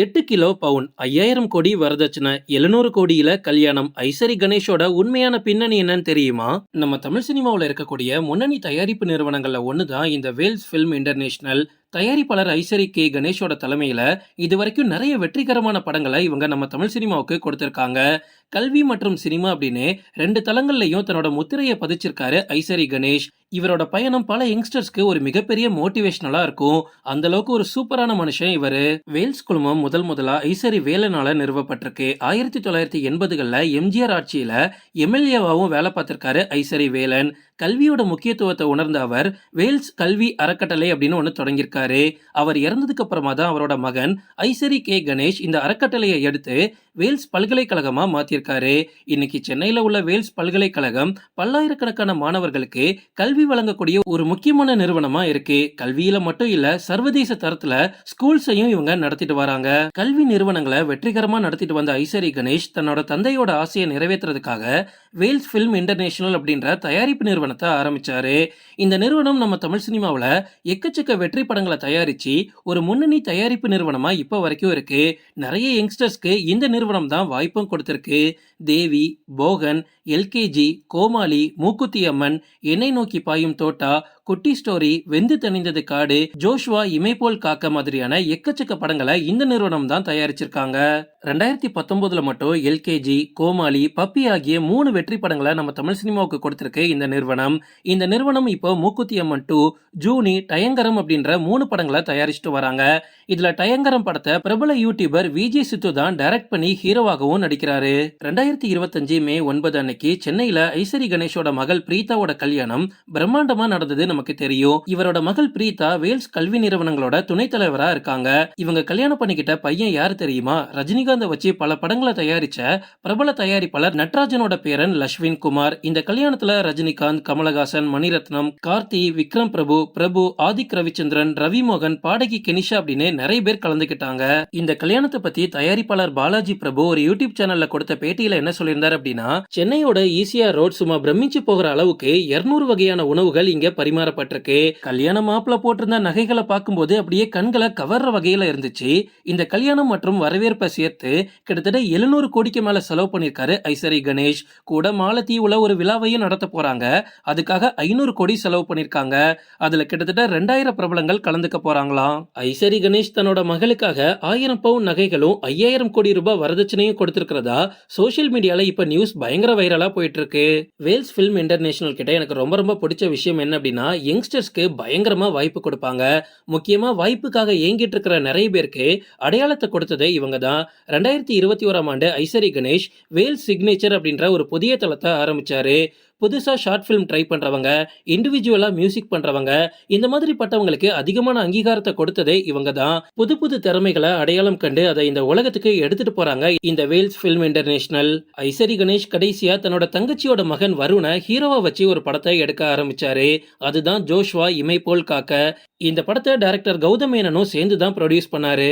எட்டு கிலோ பவுன் ஐயாயிரம் கோடி வரதட்சணை எழுநூறு கோடியில கல்யாணம். ஐசரி கணேஷோட உண்மையான பின்னணி என்னன்னு தெரியுமா? நம்ம தமிழ் சினிமாவில் இருக்கக்கூடிய முன்னணி தயாரிப்பு நிறுவனங்கள்ல ஒன்று தான் இந்த வேல்ஸ் ஃபில்ம் இன்டர்நேஷனல் தயாரிப்பாளர் ஐஸ்வரி கே கணேஷோட தலைமையில இது வரைக்கும் நிறைய வெற்றிகரமான படங்களை இவங்க நம்ம தமிழ் சினிமாவுக்கு கொடுத்திருக்காங்க. கல்வி மற்றும் சினிமா அப்படின்னு ரெண்டு தளங்கள்லையும் தன்னோட முத்திரையை பதிச்சிருக்காரு ஐசரி கணேஷ். இவரோட பயணம் பல யங்ஸ்டர்ஸ்க்கு ஒரு மிகப்பெரிய மோட்டிவேஷனலா இருக்கும். அந்த அளவுக்கு ஒரு சூப்பரான மனுஷன் இவரு. வேல்ஸ் குழுமம் முதல் முதலா ஐசரி வேலனால நிறுவப்பட்டிருக்கு. ஆயிரத்தி தொள்ளாயிரத்தி எண்பதுகள்ல எம்ஜிஆர் ஆட்சியில எம்எல்ஏவாவும் வேலை பார்த்திருக்காரு ஐசரி வேலன். கல்வியோட முக்கியத்துவத்தை உணர்ந்த அவர் வேல்ஸ் கல்வி அறக்கட்டளை அப்படின்னு ஒன்று தொடங்கியிருக்காரு. அவர் இறந்ததுக்கு அப்புறமா தான் அவரோட மகன் ஐசரி கே கணேஷ் இந்த அறக்கட்டளையை எடுத்து வேல்ஸ் பல்கலைக்கழகமா மாத்திருக்காரு இன்னைக்கு சென்னையில உள்ள வேல்ஸ் பல்கலைக்கழகம் பல்லாயிரக்கணக்கான மாணவர்களுக்கு கல்வி வழங்கக்கூடிய ஒரு முக்கியமான நிறுவனமா இருக்கு. கல்வியில மட்டும் இல்ல சர்வதேச தரத்துல ஸ்கூல்ஸையும் இவங்க நடத்திட்டு வராங்க. கல்வி நிறுவனங்களை வெற்றிகரமா நடத்திட்டு வந்த ஐசரி கணேஷ் தன்னோட தந்தையோட ஆசையை நிறைவேற்றுறதுக்காக வேல்ஸ் பிலிம் இன்டர்நேஷனல் அப்படின்ற தயாரிப்பு நிறுவனத்தை ஆரம்பிச்சாரு. இந்த நிறுவனம் நம்ம தமிழ் சினிமாவில் எக்கச்சக்க வெற்றி படங்களை தயாரிச்சு ஒரு முன்னணி தயாரிப்பு நிறுவனமா இப்போ வரைக்கும் இருக்கு. நிறைய யங்ஸ்டர்ஸ்க்கு இந்த நிறுவனம் தான் வாய்ப்பும் கொடுத்திருக்கு. தேவி போகன் எல்கேஜி கோமாளி மூக்குத்தி அம்மன் என்னை நோக்கி பாயும் தோட்டா குட்டி ஸ்டோரி வெந்து தணிந்தது காடு ஜோஷ்வா இமைபோல் காக்க மாதிரியான எக்கச்சக்க படங்களை இந்த நிறுவனம் தான் தயாரிச்சிருக்காங்க. ரெண்டாயிரத்தி பத்தொன்பதுல மட்டும் எல்கேஜி கோமாளி பப்பி ஆகிய மூணு வெற்றி படங்களை நம்ம தமிழ் சினிமாவுக்கு கொடுத்திருக்கு இந்த நிறுவனம். இந்த நிறுவனம் இப்போ மூக்குத்தி அம்மன் டூ ஜூனி டயங்கரம் அப்படின்ற மூணு படங்களை தயாரிச்சுட்டு வராங்க. இதுல டயங்கரம் படத்தை பிரபல யூடியூபர் விஜய் சித்து தான் டைரக்ட் பண்ணி ஹீரோவாகவும் நடிக்கிறாரு. ரெண்டாயிரத்தி இருபத்தஞ்சு மே ஒன்பது அன்னைக்கு சென்னையில ஐஸ்வரி கணேஷோட மகள் பிரீதாவோட கல்யாணம் பிரம்மாண்டமா நடந்தது நமக்கு நமக்கு தெரியும். இவரோட மகள் பிரீதா வேல்ஸ் கல்வி நிறுவனங்களோட துணைத் தலைவரா இருக்காங்க. இவங்க கல்யாணம் பண்ணிக்கிட்ட பையன் யாரு தெரியுமா? ரஜினிகாந்தை வச்சு பல படங்களை தயாரிச்ச பிரபல தயாரிப்பாளர் நட்ராஜனோட பேரன் லஷ்வின் குமார். இந்த கல்யாணத்துல ரஜினிகாந்த் கமலஹாசன் மணிரத்னம் கார்த்தி விக்ரம் பிரபு பிரபு ஆதிக் ரவிச்சந்திரன் ரவி மோகன் பாடகி கெனிஷா அப்படின்னு நிறைய பேர் கலந்துகிட்டாங்க இந்த கல்யாணத்தை பத்தி தயாரிப்பாளர் பாலாஜி பிரபு ஒரு யூடியூப் சேனல்ல கொடுத்த பேட்டியில என்ன சொல்லியிருந்தார் அப்படின்னா சென்னையோட ஈசியா ரோட் சும்மா பிரமிச்சு போகிற அளவுக்கு 200 வகையான உணவுகள் இங்க பரிமாற பரிமாறப்பட்டிருக்கு. கல்யாண மாப்பிள்ள போட்டிருந்த நகைகளை பார்க்கும்போது அப்படியே கண்களை கவர்ற வகையில இருந்துச்சு. இந்த கல்யாணம் மற்றும் வரவேற்பை சேர்த்து கிட்டத்தட்ட 700 கோடிக்கு மேல செலவு பண்ணிருக்காரு ஐசரி கணேஷ். கூட மாலத்தீவுல ஒரு விழாவையும் நடத்த போறாங்க. அதுக்காக ஐநூறு கோடி செலவு பண்ணிருக்காங்க அதுல கிட்டத்தட்ட ரெண்டாயிரம் பிரபலங்கள் கலந்துக்க போறாங்களாம். ஐசரி கணேஷ் தன்னோட மகளுக்காக ஆயிரம் பவுன் நகைகளும் ஐயாயிரம் கோடி ரூபாய் வரதட்சணையும் கொடுத்திருக்கிறதா சோஷியல் மீடியால இப்ப நியூஸ் பயங்கர வைரலா போயிட்டு இருக்கு. வேல்ஸ் ஃபில்ம் இன்டர்நேஷனல் கிட்ட எனக்கு ரொம்ப ரொம்ப பிடிச்ச விஷயம் என்ன அப்படின்னா யங்ஸ்டர்ஸ்க்கு பயங்கரமா வாய்ப்பு கொடுப்பாங்க. முக்கியமா வாய்ப்புக்காக ஏங்கிட்டு இருக்கிற நிறைய பேருக்கு அடையாளத்தை கொடுத்தது இவங்க தான் ரெண்டாயிரத்தி இருபத்தி ஓராம் ஆண்டு ஐசரி கணேஷ் வேல் சிக்னேச்சர் அப்படின்ற ஒரு புதிய தளத்தை ஆரம்பிச்சாரு. புதுசாக ஷார்ட் ஃபிலிம் ட்ரை பண்ணுறவங்க இண்டிவிஜுவலாக மியூசிக் பண்ணுறவங்க இந்த மாதிரி பட்டவங்களுக்கு அதிகமான அங்கீகாரத்தை கொடுத்ததே இவங்க தான் புது புது திறமைகளை அடையாளம் கண்டு அதை இந்த உலகத்துக்கு எடுத்துட்டு போறாங்க இந்த வேல்ஸ் ஃபிலிம் இன்டர்நேஷனல் ஐசரி கணேஷ் கடைசியா தன்னோட தங்கச்சியோட மகன் வருணை ஹீரோவா வச்சு ஒரு படத்தை எடுக்க ஆரம்பிச்சாரு. அதுதான் ஜோஷ்வா இமை போல் காக்க. இந்த படத்தை டைரக்டர் கௌதம் மேனனும் சேர்ந்து தான் ப்ரொடியூஸ் பண்ணாரு.